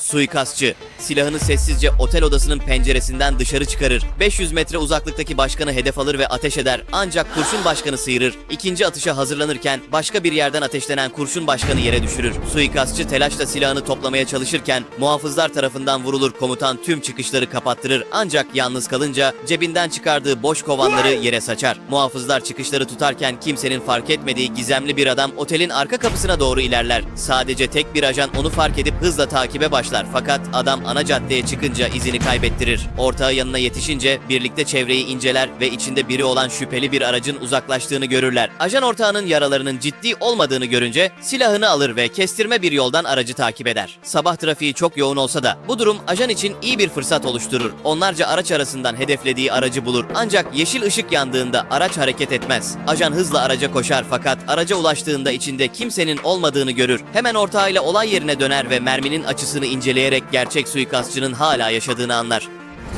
Suikastçı silahını sessizce otel odasının penceresinden dışarı çıkarır. 500 metre uzaklıktaki başkanı hedef alır ve ateş eder. Ancak kurşun başkanı sıyırır. İkinci atışa hazırlanırken başka bir yerden ateşlenen kurşun başkanı yere düşürür. Suikastçı telaşla silahını toplamaya çalışırken muhafızlar tarafından vurulur. Komutan tüm çıkışları kapattırır. Ancak yalnız kalınca cebinden çıkardığı boş kovanları yere saçar. Muhafızlar çıkışları tutarken kimsenin fark etmediği gizemli bir adam otelin arka kapısına doğru ilerler. Sadece tek bir ajan onu fark edip hızla takibe başlar. Fakat adam ana caddeye çıkınca izini kaybettirir. Ortağı yanına yetişince birlikte çevreyi inceler ve içinde biri olan şüpheli bir aracın uzaklaştığını görürler. Ajan ortağının yaralarının ciddi olmadığını görünce silahını alır ve kestirme bir yoldan aracı takip eder. Sabah trafiği çok yoğun olsa da bu durum ajan için iyi bir fırsat oluşturur. Onlarca araç arasından hedeflediği aracı bulur. Ancak yeşil ışık yandığında araç hareket etmez. Ajan hızla araca koşar fakat araca ulaştığında içinde kimsenin olmadığını görür. Hemen ortağıyla olay yerine döner ve merminin açısını inceleyerek gerçek suikastçının hala yaşadığını anlar.